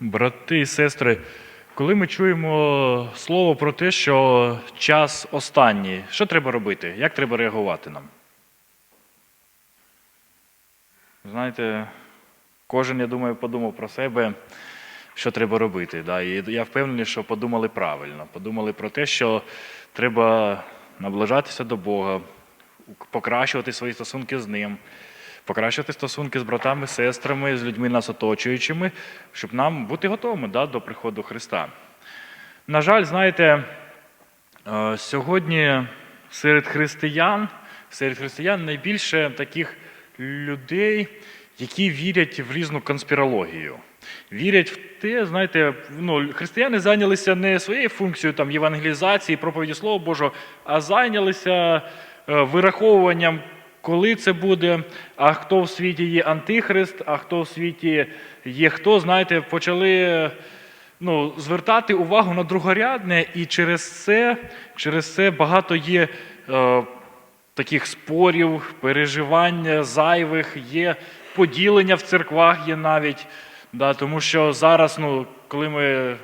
Брати і сестри, коли ми чуємо слово про те, що час останній, що треба робити? Як треба реагувати нам? Знаєте, кожен, я думаю, подумав про себе, що треба робити. Да? І я впевнений, що подумали правильно. Подумали про те, що треба наближатися до Бога, покращувати свої стосунки з Ним, покращувати стосунки з братами, сестрами, з людьми нас оточуючими, щоб нам бути готовими да, до приходу Христа. На жаль, знаєте, е, сьогодні серед християн, серед християн найбільше таких людей, які вірять в різну конспірологію. Вірять в те, знаєте, ну, християни зайнялися не своєю функцією там, євангелізації, проповіді Слова Божого, а зайнялися е, вираховуванням, коли це буде, а хто в світі є антихрист, а хто в світі є хто, знаєте, почали ну, звертати увагу на другорядне, і через це, через це багато є е, таких спорів, переживань зайвих, є поділення в церквах є навіть. Да, тому що зараз, ну, коли ми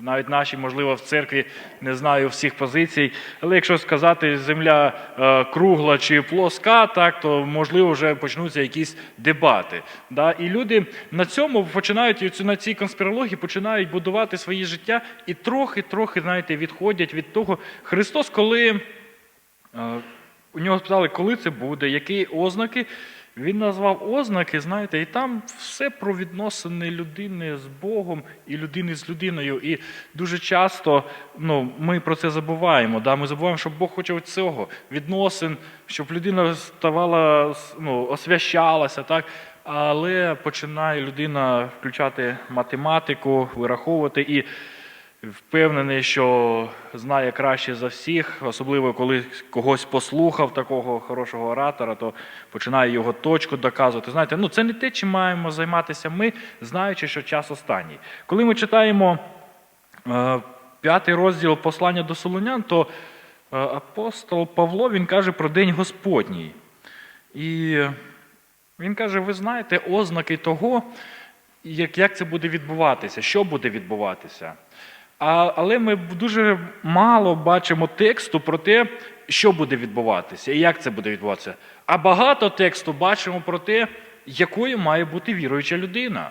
навіть наші, можливо, в церкві не знаю всіх позицій, але якщо сказати, земля е, кругла чи плоска, так, то можливо вже почнуться якісь дебати. Да? І люди на цьому починають на цій конспірології починають будувати своє життя і трохи-трохи, знаєте, відходять від того. Христос, коли е, у нього спитали, коли це буде, які ознаки. Він назвав ознаки, знаєте, і там все про відносини людини з Богом і людини з людиною. І дуже часто ну, ми про це забуваємо. Да? Ми забуваємо, що Бог хоче цього відносин, щоб людина ставала, ну, освящалася, так? але починає людина включати математику, вираховувати. І впевнений, що знає краще за всіх, особливо коли когось послухав такого хорошого оратора, то починає його точку доказувати. Знаєте, ну це не те, чим маємо займатися ми, знаючи, що час останній. Коли ми читаємо е, п'ятий розділ послання до Солонян, то е, апостол Павло він каже про День Господній. І він каже: ви знаєте ознаки того, як, як це буде відбуватися, що буде відбуватися. Але ми дуже мало бачимо тексту про те, що буде відбуватися і як це буде відбуватися. А багато тексту бачимо про те, якою має бути віруюча людина.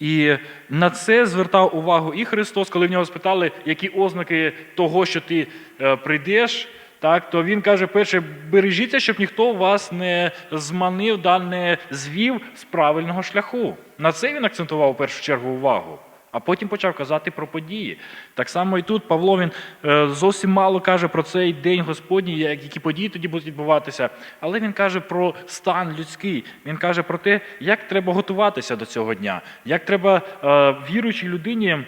І на це звертав увагу і Христос, коли в нього спитали, які ознаки того, що ти е, прийдеш, так, то він каже: перше, бережіться, щоб ніхто вас не зманив, да, не звів з правильного шляху. На це він акцентував у першу чергу увагу. А потім почав казати про події. Так само і тут Павло він е, зовсім мало каже про цей день Господній, які події тоді будуть відбуватися. Але він каже про стан людський. Він каже про те, як треба готуватися до цього дня, як треба е, віруючій людині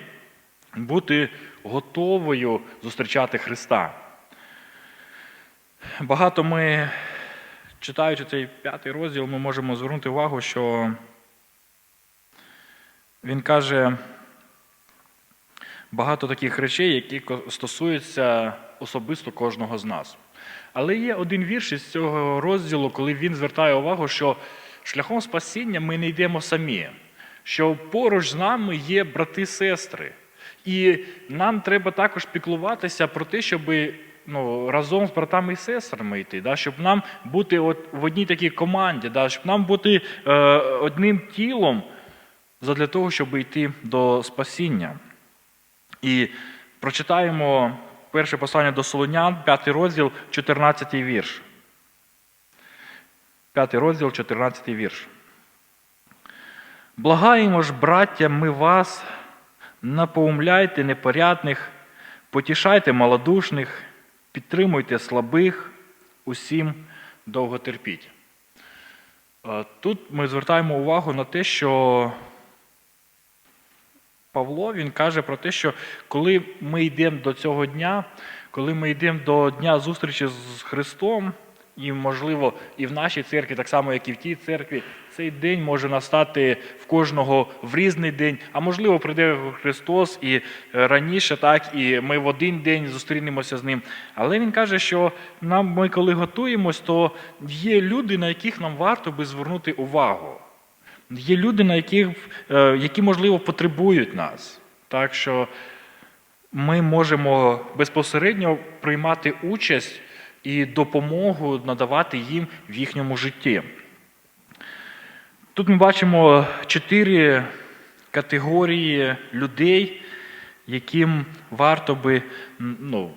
бути готовою зустрічати Христа. Багато ми, читаючи цей п'ятий розділ, ми можемо звернути увагу, що він каже багато таких речей, які стосуються особисто кожного з нас. Але є один вірш із цього розділу, коли він звертає увагу, що шляхом спасіння ми не йдемо самі, що поруч з нами є брати-сестри. І нам треба також піклуватися про те, щоб ну, разом з братами і сестрами йти, да, щоб нам бути от в одній такій команді, да, щоб нам бути е, одним тілом задля того, щоб йти до спасіння. І прочитаємо перше послання до Солонян, п'ятий розділ, 14 вірш. П'ятий розділ, 14 вірш. Благаємо ж, браття, ми вас, напоумляйте непорядних, потішайте малодушних, підтримуйте слабих, усім довго терпіть. Е, Тут ми звертаємо увагу на те, що Павло він каже про те, що коли ми йдемо до цього дня, коли ми йдемо до дня зустрічі з Христом, і, можливо, і в нашій церкві, так само, як і в тій церкві, цей день може настати в кожного в різний день, а можливо, прийде Христос і е, раніше, так, і ми в один день зустрінемося з ним. Але він каже, що нам, ми, коли готуємось, то є люди, на яких нам варто би звернути увагу. Є люди, на яких, е, які, можливо, потребують нас. Так що ми можемо безпосередньо приймати участь і допомогу надавати їм в їхньому житті. Тут ми бачимо чотири категорії людей, яким варто би, ну,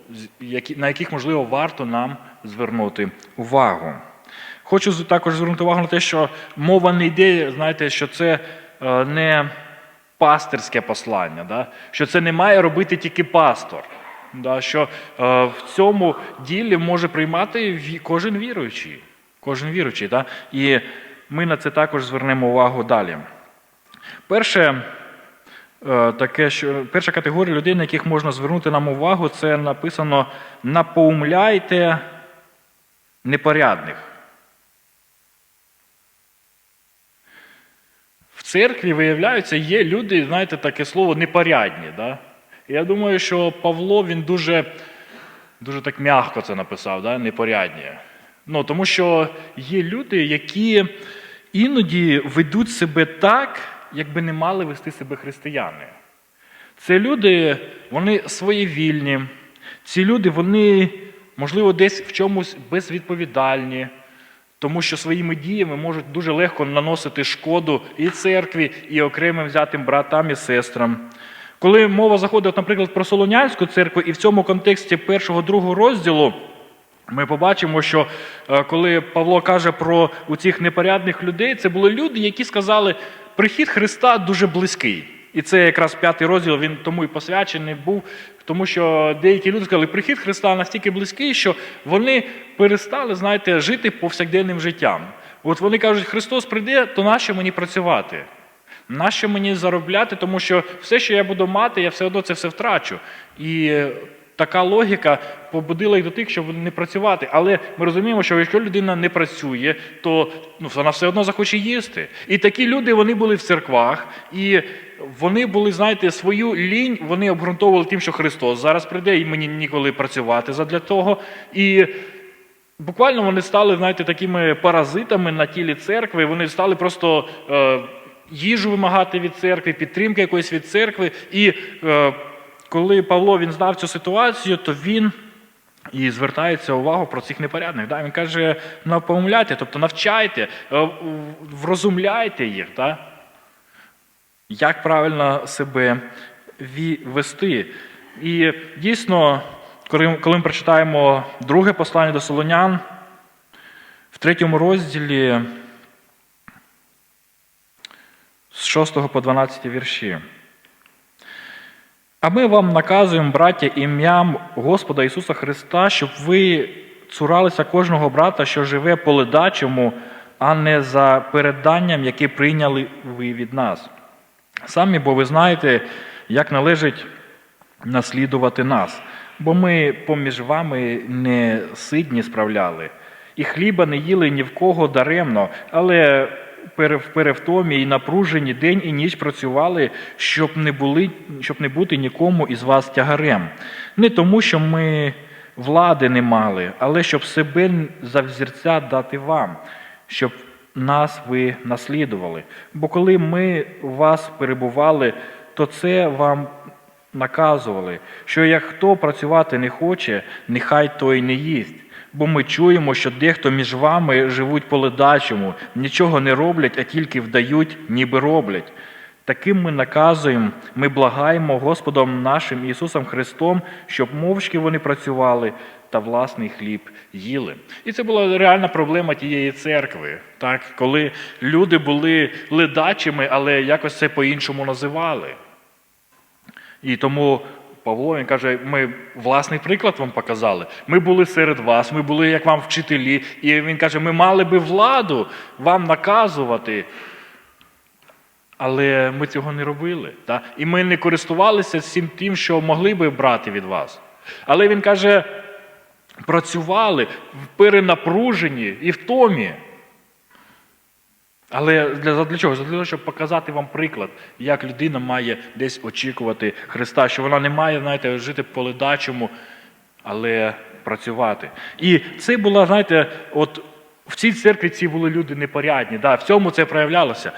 на яких, можливо, варто нам звернути увагу. Хочу також звернути увагу на те, що мова не йде, знаєте, що це е, не пастирське послання, да? що це не має робити тільки пастор. Да? Що е, в цьому ділі може приймати кожен віруючий. Кожен віруючий. Да? І ми на це також звернемо увагу далі. Перше, е, таке, що перша категорія людей, на яких можна звернути нам увагу, це написано напоумляйте непорядних. Церкві, виявляється, є люди, знаєте, таке слово непорядні. Да? Я думаю, що Павло він дуже, дуже так м'яко це написав, да? непорядні. Ну, тому що є люди, які іноді ведуть себе так, якби не мали вести себе християни. Це люди, вони своєвільні. Ці люди, вони, можливо, десь в чомусь безвідповідальні, тому що своїми діями можуть дуже легко наносити шкоду і церкві, і окремим взятим братам і сестрам. Коли мова заходить, наприклад, про Солонянську церкву, і в цьому контексті першого другого розділу ми побачимо, що е, коли Павло каже про у цих непорядних людей, це були люди, які сказали, прихід Христа дуже близький. І це якраз п'ятий розділ, він тому і посвячений був, тому що деякі люди сказали, прихід Христа настільки близький, що вони перестали, знаєте, жити повсякденним життям. От вони кажуть, Христос прийде, то нащо мені працювати? Нащо мені заробляти, тому що все, що я буду мати, я все одно це все втрачу. І така логіка побудила їх до тих, щоб не працювати. Але ми розуміємо, що якщо людина не працює, то ну, вона все одно захоче їсти. І такі люди вони були в церквах, і вони були, знаєте, свою лінь вони обґрунтовували тим, що Христос зараз прийде, і мені ніколи працювати задля того. І Буквально вони стали, знаєте, такими паразитами на тілі церкви. Вони стали просто е, їжу вимагати від церкви, підтримки якоїсь від церкви. І е, коли Павло він знав цю ситуацію, то він і звертається увагу про цих непорядних. Він каже: напомляйте, тобто навчайте, е, врозумляйте їх. Як правильно себе вести. І дійсно, коли ми прочитаємо друге послання до Солонян, в третьому розділі з 6 по 12 вірші. А ми вам наказуємо, браття, ім'ям Господа Ісуса Христа, щоб ви цуралися кожного брата, що живе по ледачому, а не за переданням, яке прийняли ви від нас. Самі, бо ви знаєте, як належить наслідувати нас, бо ми поміж вами не сидні справляли, і хліба не їли ні в кого даремно, але в перевтомі і напружені день і ніч працювали, щоб не, були, щоб не бути нікому із вас тягарем. Не тому, що ми влади не мали, але щоб себе за взірця дати вам, щоб нас ви наслідували. Бо коли ми у вас перебували, то це вам наказували, що як хто працювати не хоче, нехай той не їсть. Бо ми чуємо, що дехто між вами живуть по ледачому, нічого не роблять, а тільки вдають, ніби роблять. Таким ми наказуємо, ми благаємо Господом нашим Ісусом Христом, щоб мовчки вони працювали та власний хліб їли. І це була реальна проблема тієї церкви, так? коли люди були ледачими, але якось це по-іншому називали. І тому Павло він каже: ми власний приклад вам показали. Ми були серед вас, ми були як вам вчителі. І він каже, ми мали би владу вам наказувати. Але ми цього не робили. Так? І ми не користувалися всім тим, що могли би брати від вас. Але він каже, працювали в перенапруженні і в томі. Але для, для чого? Для того, щоб показати вам приклад, як людина має десь очікувати Христа, що вона не має, знаєте, жити по ледачому, але працювати. І це була, знаєте, от в цій церкві ці були люди непорядні. Да, в цьому це проявлялося.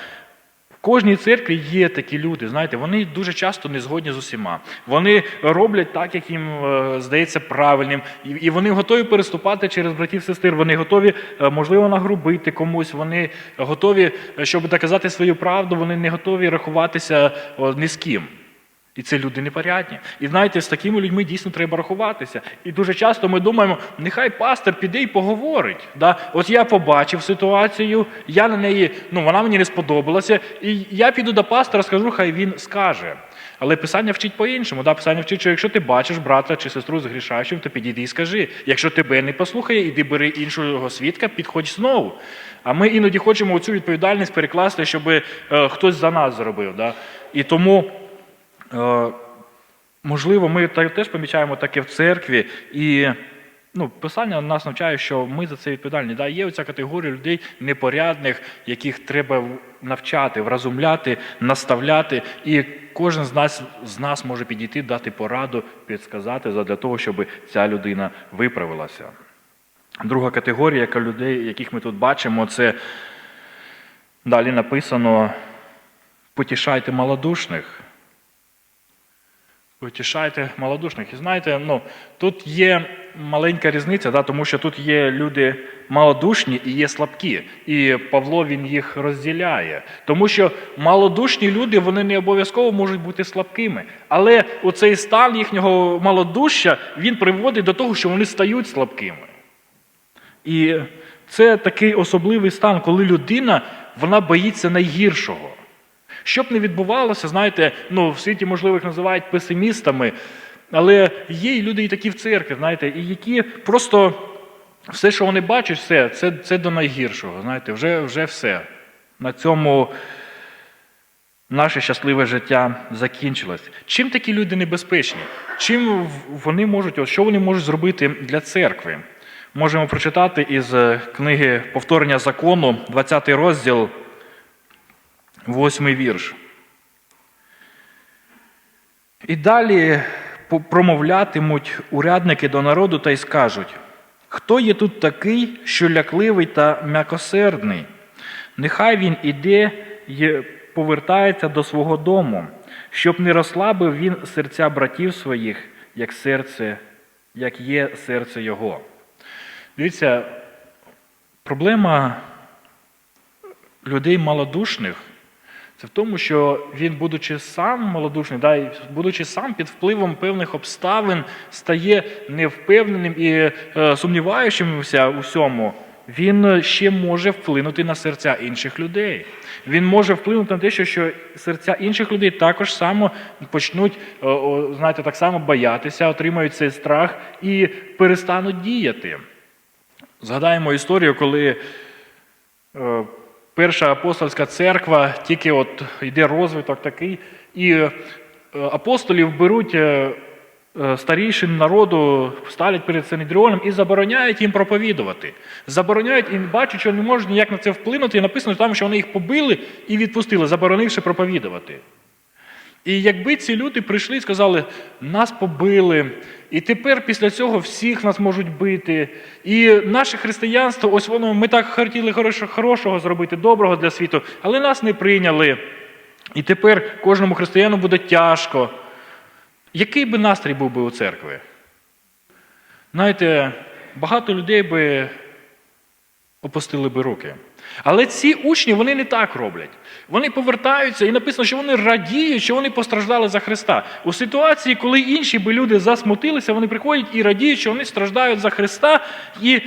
Кожній церкві є такі люди, знаєте, вони дуже часто не згодні з усіма. Вони роблять так, як їм е, здається правильним, і, вони готові переступати через братів сестер. Вони готові, е, можливо, нагрубити комусь. Вони готові, е, щоб доказати свою правду. Вони не готові рахуватися ні з ким. І це люди непорядні. І знаєте, з такими людьми дійсно треба рахуватися. І дуже часто ми думаємо, нехай пастор піде і поговорить. Да? От я побачив ситуацію, я на неї, ну вона мені не сподобалася, і я піду до пастора, скажу, хай він скаже. Але Писання вчить по-іншому. Да? Писання вчить, що якщо ти бачиш брата чи сестру згрішаючим, то підійди і скажи. Якщо тебе не послухає, іди бери іншого свідка, підходь знову. А ми іноді хочемо цю відповідальність перекласти, щоб е, хтось за нас зробив. Да? І тому. Е, Можливо, ми теж помічаємо таке в церкві, і ну, Писання нас навчає, що ми за це відповідальні. Да? Є оця категорія людей непорядних, яких треба навчати, вразумляти, наставляти. І кожен з нас, з нас може підійти, дати пораду, підсказати для того, щоб ця людина виправилася. Друга категорія, яка людей, яких ми тут бачимо, це далі написано: потішайте малодушних. Утішайте малодушних. І знаєте, ну, тут є маленька різниця, да, тому що тут є люди малодушні і є слабкі. І Павло він їх розділяє. Тому що малодушні люди вони не обов'язково можуть бути слабкими. Але оцей стан їхнього малодушчя він приводить до того, що вони стають слабкими. І це такий особливий стан, коли людина вона боїться найгіршого. Що б не відбувалося, знаєте, ну, в світі, можливо, їх називають песимістами, але є і люди і такі в церкві, знаєте, і які просто все, що вони бачать, все, це, це до найгіршого. Знаєте, вже, вже все. На цьому наше щасливе життя закінчилось. Чим такі люди небезпечні? Чим вони можуть, що вони можуть зробити для церкви? Можемо прочитати із е, книги Повторення закону, 20 розділ. Восьмий вірш. І далі промовлятимуть урядники до народу та й скажуть: хто є тут такий, що лякливий та м'якосердний? Нехай він іде й повертається до свого дому, щоб не розслабив він серця братів своїх, як серце, як є серце його. Дивіться, проблема людей малодушних це в тому, що він, будучи сам малодушний, да, будучи сам під впливом певних обставин, стає невпевненим і е, сумніваючимся у всьому, він ще може вплинути на серця інших людей. Він може вплинути на те, що, що серця інших людей також само почнуть, е, знаєте, так само боятися, отримають цей страх і перестануть діяти. Згадаємо історію, коли е, перша апостольська церква, тільки от йде розвиток такий, і е, апостолів беруть е, е, старішин народу, ставлять перед Синедріоном і забороняють їм проповідувати. Забороняють і бачать, що не можуть ніяк на це вплинути. І написано там, що вони їх побили і відпустили, заборонивши проповідувати. І якби ці люди прийшли і сказали, нас побили, і тепер після цього всіх нас можуть бити. І наше християнство, ось воно, ми так хотіли хорошого зробити, доброго для світу, але нас не прийняли. І тепер кожному християну буде тяжко. Який би настрій був би у церкви? Знаєте, багато людей би опустили би руки. Але ці учні вони не так роблять. Вони повертаються і написано, що вони радіють, що вони постраждали за Христа. У ситуації, коли інші би люди засмутилися, вони приходять і радіють, що вони страждають за Христа. І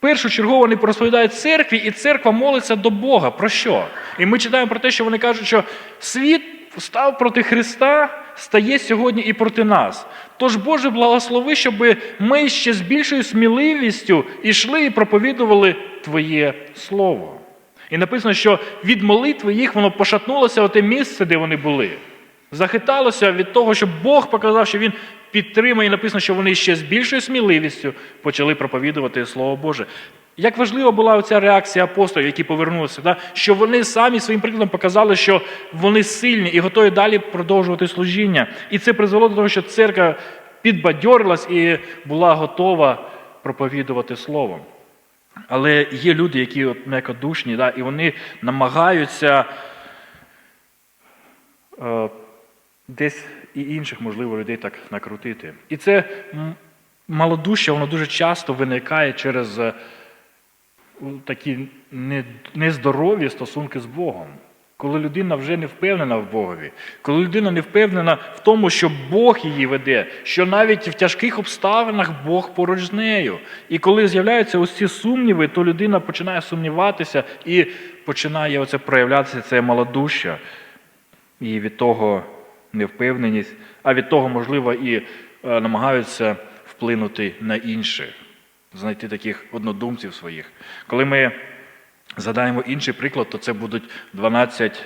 першочергово вони розповідають церкві, і церква молиться до Бога. Про що? І ми читаємо про те, що вони кажуть, що світ став проти Христа, стає сьогодні і проти нас. Тож, Боже, благослови, щоб ми ще з більшою сміливістю йшли і проповідували Твоє Слово. І написано, що від молитви їх воно пошатнулося оте місце, де вони були. Захиталося від того, що Бог показав, що Він підтримує, і написано, що вони ще з більшою сміливістю почали проповідувати Слово Боже. Як важлива була оця реакція апостолів, які повернулися, да? що вони самі своїм прикладом показали, що вони сильні і готові далі продовжувати служіння. І це призвело до того, що церква підбадьорилась і була готова проповідувати Словом. Але є люди, які от м'якодушні, да, і вони намагаються е, десь і інших, можливо, людей так накрутити. І це малодушя, воно дуже часто виникає через е, такі нездорові стосунки з Богом. Коли людина вже не впевнена в Богові, коли людина не впевнена в тому, що Бог її веде, що навіть в тяжких обставинах Бог поруч з нею. І коли з'являються ось ці сумніви, то людина починає сумніватися і починає оце проявлятися це малодушя. І від того невпевненість, а від того, можливо, і е, намагаються вплинути на інших, знайти таких однодумців своїх. Коли ми згадаємо інший приклад, то це будуть 12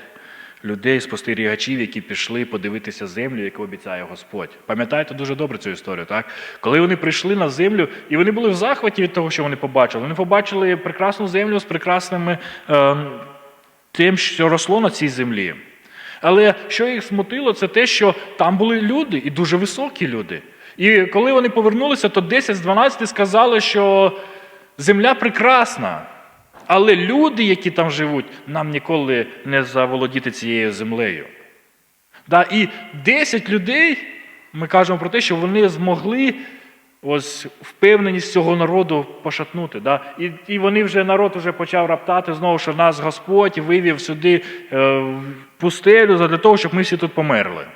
людей, спостерігачів, які пішли подивитися землю, яку обіцяє Господь. Пам'ятаєте дуже добре цю історію, так? Коли вони прийшли на землю, і вони були в захваті від того, що вони побачили. Вони побачили прекрасну землю з прекрасними е, тим, що росло на цій землі. Але що їх смутило, це те, що там були люди, і дуже високі люди. І коли вони повернулися, то 10 з 12 сказали, що земля прекрасна. Але люди, які там живуть, нам ніколи не заволодіти цією землею. Да, і 10 людей, ми кажемо про те, що вони змогли ось впевненість цього народу пошатнути. Да? І, і вони вже народ вже почав раптати знову, що нас Господь вивів сюди е, в пустелю для того, щоб ми всі тут померли.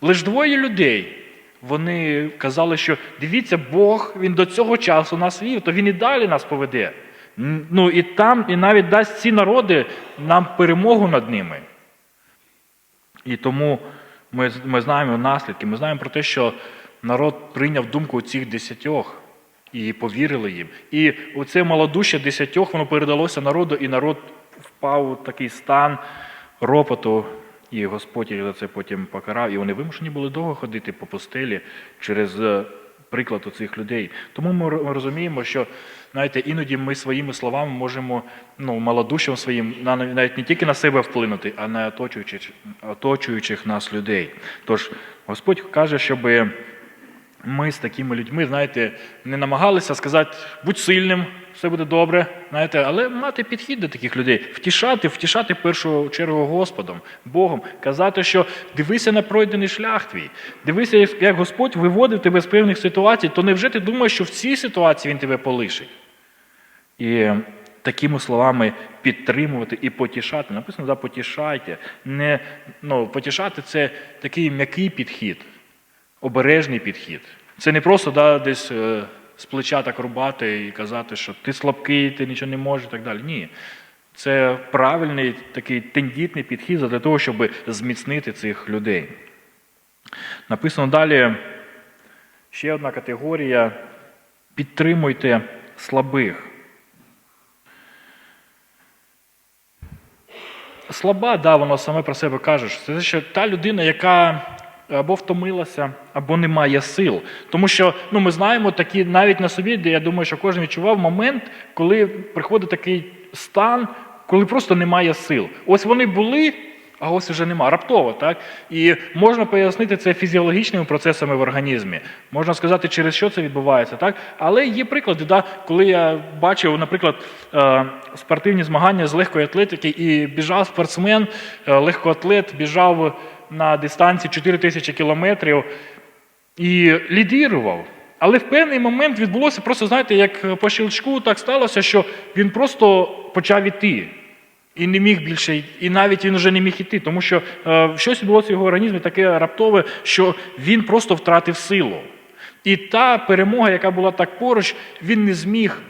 Лиш двоє людей. Вони казали, що дивіться, Бог він до цього часу нас вів, то він і далі нас поведе. Ну і там, і навіть дасть ці народи нам перемогу над ними. І тому ми, ми знаємо наслідки. Ми знаємо про те, що народ прийняв думку цих десятьох і повірили їм. І оце малодуще десятьох воно передалося народу, і народ впав у такий стан ропоту, і Господь їх за це потім покарав. І вони вимушені були довго ходити по пустелі через е, приклад цих людей. Тому ми розуміємо, що знаєте, іноді ми своїми словами можемо ну, малодушям своїм на- навіть не тільки на себе вплинути, а на оточуючих, оточуючих нас людей. Тож Господь каже, щоби ми з такими людьми, знаєте, не намагалися сказати, будь сильним, все буде добре, знаєте, але мати підхід до таких людей, втішати, втішати в першу чергу Господом, Богом, казати, що дивися на пройдений шлях твій, дивися, як Господь виводив тебе з певних ситуацій, то невже ти думаєш, що в цій ситуації Він тебе полишить? І такими словами підтримувати і потішати. Написано, да, потішайте. Не, ну, потішати це такий м'який підхід, обережний підхід. Це не просто да, десь е, з плеча так рубати і казати, що ти слабкий, ти нічого не можеш і так далі. Ні. Це правильний такий тендітний підхід для того, щоб зміцнити цих людей. Написано далі ще одна категорія: підтримуйте слабих. Слаба, да, воно саме про себе каже. що Це що та людина, яка або втомилася, або не має сил. Тому що ну, ми знаємо такі навіть на собі, де я думаю, що кожен відчував момент, коли приходить такий стан, коли просто немає сил. Ось вони були, а ось вже нема. Раптово, так? І можна пояснити це фізіологічними процесами в організмі. Можна сказати, через що це відбувається, так? Але є приклади, да, коли я бачив, наприклад, е, спортивні змагання з легкої атлетики, і біжав спортсмен, е, легкоатлет, біжав на дистанції 4 тисячі кілометрів і лідірував. Але в певний момент відбулося просто, знаєте, як по щелчку так сталося, що він просто почав іти. І не міг більше, і навіть він вже не міг іти, тому що е, щось відбулося в його організмі таке раптове, що він просто втратив силу. І та перемога, яка була так поруч, він не зміг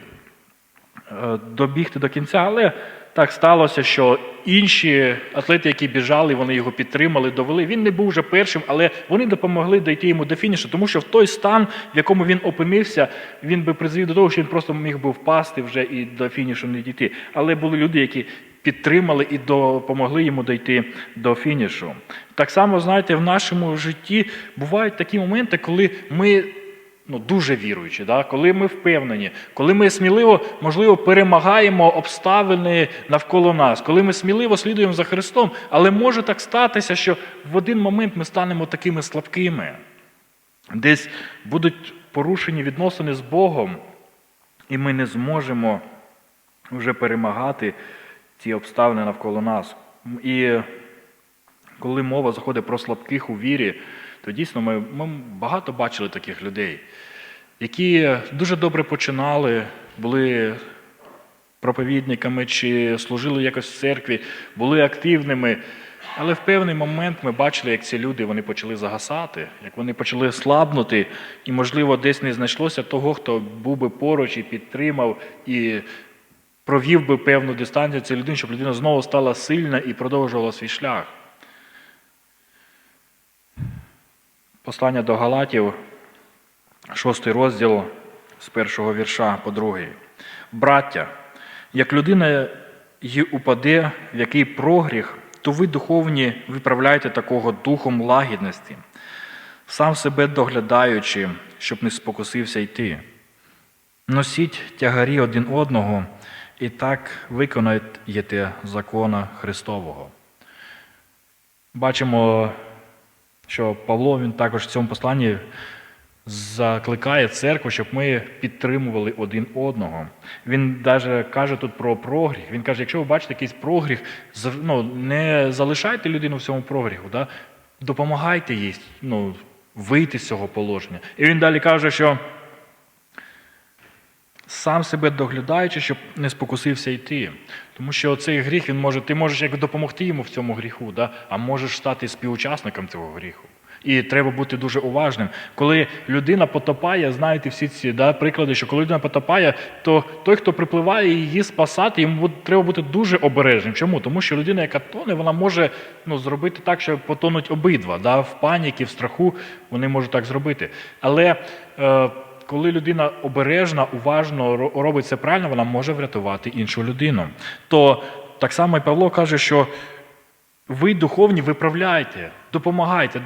е, добігти до кінця, але так сталося, що інші атлети, які біжали, вони його підтримали, довели. Він не був вже першим, але вони допомогли дійти йому до фінішу, тому що в той стан, в якому він опинився, він би призвів до того, що він просто міг би впасти вже і до фінішу не дійти. Але були люди, які підтримали і допомогли йому дійти до фінішу. Так само, знаєте, в нашому житті бувають такі моменти, коли ми ну, дуже віруючі, да? коли ми впевнені, коли ми сміливо, можливо, перемагаємо обставини навколо нас, коли ми сміливо слідуємо за Христом, але може так статися, що в один момент ми станемо такими слабкими, десь будуть порушені відносини з Богом, і ми не зможемо вже перемагати ці обставини навколо нас. І коли мова заходить про слабких у вірі, то дійсно ми, ми багато бачили таких людей, які дуже добре починали, були проповідниками чи служили якось в церкві, були активними. Але в певний момент ми бачили, як ці люди вони почали загасати, як вони почали слабнути, і, можливо, десь не знайшлося того, хто був би поруч і підтримав, і провів би певну дистанцію цієї людини, щоб людина знову стала сильна і продовжувала свій шлях. Послання до Галатів, шостий розділ з першого вірша по другий. Браття, як людина й упаде в який прогріх, то ви духовні виправляйте такого духом лагідності, сам себе доглядаючи, щоб не спокусився йти. Носіть тягарі один одного і так виконаєте закона Христового. Бачимо, що Павло він також в цьому посланні закликає церкву, щоб ми підтримували один одного. Він навіть каже тут про прогріх. Він каже, якщо ви бачите якийсь прогріх, ну, не залишайте людину в цьому прогріху, да? допомагайте їй ну, вийти з цього положення. І він далі каже, що сам себе доглядаючи, щоб не спокусився йти. Тому що цей гріх він може, ти можеш як допомогти йому в цьому гріху, да? а можеш стати співучасником цього гріху. І треба бути дуже уважним. Коли людина потопає, знаєте всі ці да, приклади, що коли людина потопає, то той, хто припливає її спасати, йому треба бути дуже обережним. Чому? Тому що людина, яка тоне, вона може ну, зробити так, що потонуть обидва. Да? В паніки, в страху вони можуть так зробити. Але е, коли людина обережна, уважно ро- робить це правильно, вона може врятувати іншу людину. То так само і Павло каже, що ви духовні виправляйте, допомагайте.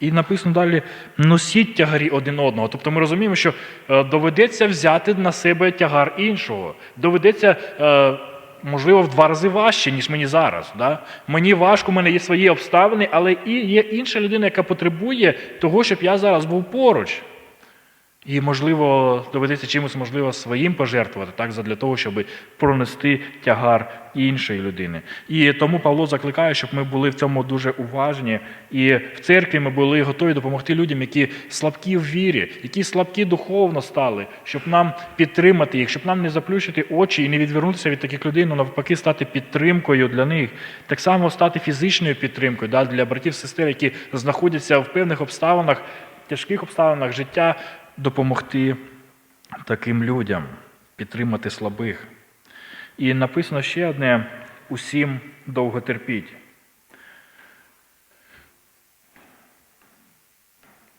І написано далі: носіть тягарі один одного. Тобто ми розуміємо, що е, доведеться взяти на себе тягар іншого. Доведеться, е, можливо, в два рази важче, ніж мені зараз. Да? Мені важко, у мене є свої обставини, але і є інша людина, яка потребує того, щоб я зараз був поруч. І, можливо, доведеться чимось, можливо, своїм пожертвувати, так, задля того, щоб пронести тягар іншої людини. І тому Павло закликає, щоб ми були в цьому дуже уважні. І в церкві ми були готові допомогти людям, які слабкі в вірі, які слабкі духовно стали, щоб нам підтримати їх, щоб нам не заплющити очі і не відвернутися від таких людей, але навпаки, стати підтримкою для них. Так само стати фізичною підтримкою да, для братів сестер, які знаходяться в певних обставинах, тяжких обставинах життя допомогти таким людям, підтримати слабих. І написано ще одне: усім довго терпіть.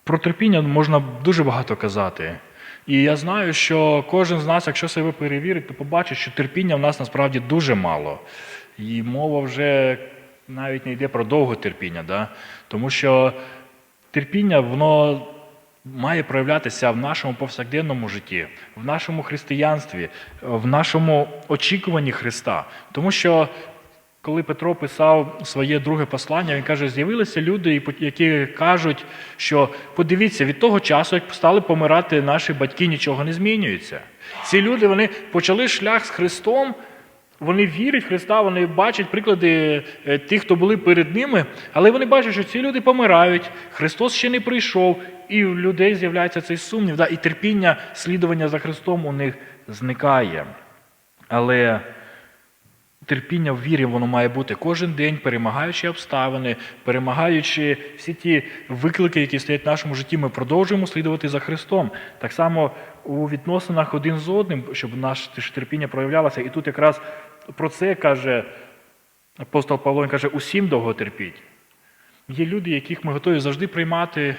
Про терпіння можна дуже багато казати. І я знаю, що кожен з нас, якщо себе перевірить, то побачить, що терпіння в нас насправді дуже мало. І мова вже навіть не йде про довге терпіння, да? тому що терпіння, воно має проявлятися в нашому повсякденному житті, в нашому християнстві, в нашому очікуванні Христа. Тому що коли Петро писав своє друге послання, він каже: з'явилися люди, які кажуть, що подивіться, від того часу, як стали помирати наші батьки, нічого не змінюється. Ці люди вони почали шлях з Христом. Вони вірять в Христа, вони бачать приклади е, тих, хто були перед ними, але вони бачать, що ці люди помирають, Христос ще не прийшов, і в людей з'являється цей сумнів, да, і терпіння слідування за Христом у них зникає. Але терпіння в вірі воно має бути кожен день, перемагаючи обставини, перемагаючи всі ті виклики, які стоять в нашому житті, ми продовжуємо слідувати за Христом. Так само у відносинах один з одним, щоб наше терпіння проявлялося. І тут якраз про це каже апостол Павло, він каже, усім довго терпіть. Є люди, яких ми готові завжди приймати,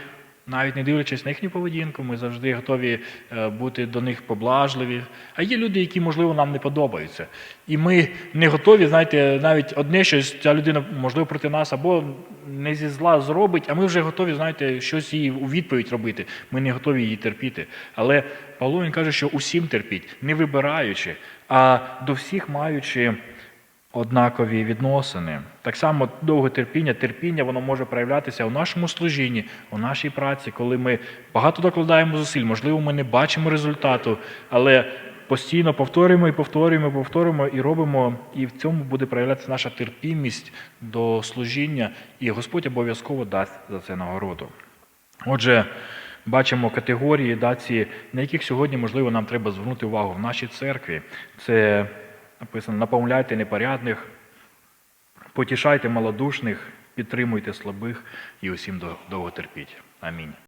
навіть не дивлячись на їхню поведінку, ми завжди готові е, бути до них поблажливі. А є люди, які, можливо, нам не подобаються. І ми не готові, знаєте, навіть одне щось ця людина, можливо, проти нас або не зі зла зробить, а ми вже готові, знаєте, щось їй у відповідь робити. Ми не готові її терпіти. Але Павло він каже, що усім терпіть, не вибираючи, а до всіх маючи однакові відносини. Так само довге терпіння, терпіння воно може проявлятися у нашому служінні, у нашій праці, коли ми багато докладаємо зусиль, можливо, ми не бачимо результату, але постійно повторюємо і повторюємо, повторюємо і робимо, і в цьому буде проявлятися наша терпімість до служіння, і Господь обов'язково дасть за це нагороду. Отже, бачимо категорії, да, на яких сьогодні, можливо, нам треба звернути увагу в нашій церкві. Це написано: напомляйте непорядних, потішайте малодушних, підтримуйте слабих і усім до- довго терпіть. Амінь.